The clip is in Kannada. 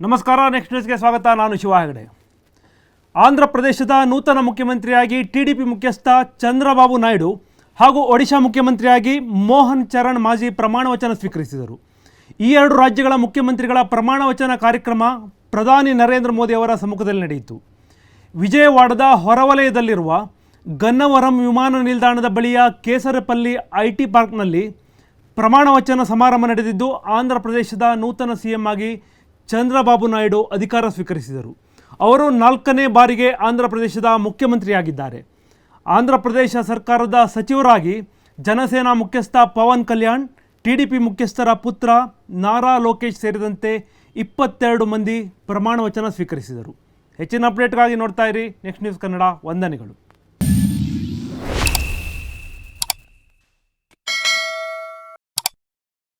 ನಮಸ್ಕಾರ ನೆಕ್ಸ್ಟ್ ನ್ಯೂಸ್ಗೆ ಸ್ವಾಗತ. ನಾನು ಶಿವ ಹೆಗಡೆ. ಆಂಧ್ರ ಪ್ರದೇಶದ ನೂತನ ಮುಖ್ಯಮಂತ್ರಿಯಾಗಿ ಟಿ ಡಿ ಪಿ ಮುಖ್ಯಸ್ಥ ಚಂದ್ರಬಾಬು ನಾಯ್ಡು ಹಾಗೂ ಒಡಿಶಾ ಮುಖ್ಯಮಂತ್ರಿಯಾಗಿ ಮೋಹನ್ ಚರಣ್ ಮಾಜಿ ಪ್ರಮಾಣ ವಚನ ಸ್ವೀಕರಿಸಿದರು. ಈ ಎರಡು ರಾಜ್ಯಗಳ ಮುಖ್ಯಮಂತ್ರಿಗಳ ಪ್ರಮಾಣ ವಚನ ಕಾರ್ಯಕ್ರಮ ಪ್ರಧಾನಿ ನರೇಂದ್ರ ಮೋದಿ ಅವರ ಸಮ್ಮುಖದಲ್ಲಿ ನಡೆಯಿತು. ವಿಜಯವಾಡದ ಹೊರವಲಯದಲ್ಲಿರುವ ಗನ್ನವರಂ ವಿಮಾನ ನಿಲ್ದಾಣದ ಬಳಿಯ ಕೇಸರಪಲ್ಲಿ ಐ ಟಿ ಪಾರ್ಕ್ನಲ್ಲಿ ಪ್ರಮಾಣ ವಚನ ಸಮಾರಂಭ ನಡೆದಿದ್ದು, ಆಂಧ್ರ ಪ್ರದೇಶದ ನೂತನ ಸಿಎಂ ಆಗಿ ಚಂದ್ರಬಾಬು ನಾಯ್ಡು ಅಧಿಕಾರ ಸ್ವೀಕರಿಸಿದರು. ಅವರು ನಾಲ್ಕನೇ ಬಾರಿಗೆ ಆಂಧ್ರ ಪ್ರದೇಶದ ಮುಖ್ಯಮಂತ್ರಿಯಾಗಿದ್ದಾರೆ. ಆಂಧ್ರ ಪ್ರದೇಶ ಸರ್ಕಾರದ ಸಚಿವರಾಗಿ ಜನಸೇನಾ ಮುಖ್ಯಸ್ಥ Pawan Kalyan, T D P ಮುಖ್ಯಸ್ಥರ ಪುತ್ರ ನಾರಾ ಲೋಕೇಶ್ ಸೇರಿದಂತೆ ಇಪ್ಪತ್ತೆರಡು ಮಂದಿ ಪ್ರಮಾಣ ವಚನ ಸ್ವೀಕರಿಸಿದರು. ಹೆಚ್ಚಿನ ಅಪ್ಡೇಟ್ಗಾಗಿ ನೋಡ್ತಾ ಇರಿ. ನೆಕ್ಸ್ಟ್ ನ್ಯೂಸ್ ಕನ್ನಡ ವಂದನೆಗಳು.